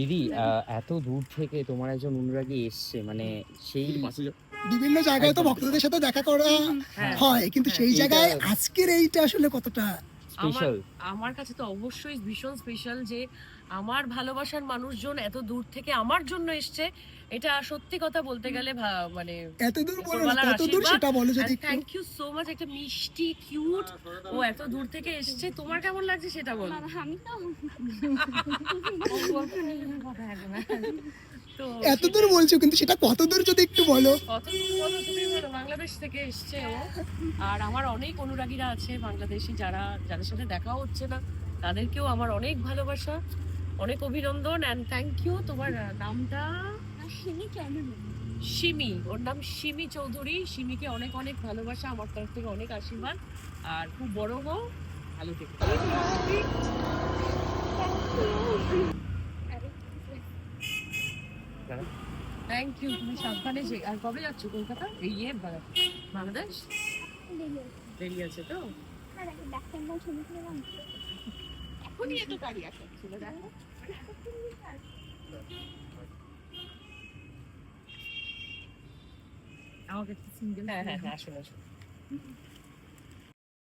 দিদি আহ, এত দূর থেকে তোমার একজন অনুরাগী এসছে মানে সেই বিভিন্ন জায়গায় তো ভক্তদের সাথে দেখা করা হ্যাঁ। হয় কিন্তু সেই জায়গায় আজকের এইটা আসলে কতটা স্পেশাল আমার কাছে তো অবশ্যই ভীষণ স্পেশাল যে আমার ভালোবাসার মানুষজন এত দূর থেকে আমার জন্য এসছে। এটা সত্যি কথা বলতে গেলে ভা- মানে এত দূর বলো না দূর সেটা বলো যদি থ্যাংক ইউ সো মাচ একটা মিষ্টি কিউট ও এত দূর থেকে এসছে। তোমার কেমন লাগছে সেটা বলো। আমি তো তো এত দূর বলছো কিন্তু সেটা কত দূর যদি একটু বলো? কত বলো তুমি বলো বাংলাদেশ থেকে এসছে ও। আর আমার অনেক অনুরাগীরা আছে বাংলাদেশি যারা যাদের সাথে দেখা হচ্ছে না তাদেরকেও আমার অনেক ভালোবাসা অনেক অভিনন্দন অ্যান্ড থ্যাংক ইউ তোমার নামটা? সিমি কেন সিমি ওর নাম সিমি চৌধুরী। সিমিকে অনেক অনেক ভালোবাসা আমার তরফ থেকে অনেক আশীর্বাদ। আর খুব বড় হও ভালো থেকো। থ্যাংক ইউ তুমি সাবধানে যে আর কবে যাচ্ছ কলকাতা? এই ইয়ে বাংলাদেশ? দেরি আছে তো? এখনই এত গাড়ি আছে ছিল দেখো। আমাকে সিঙ্গেল হ্যাঁ হ্যাঁ হ্যাঁ আসুন আসুন।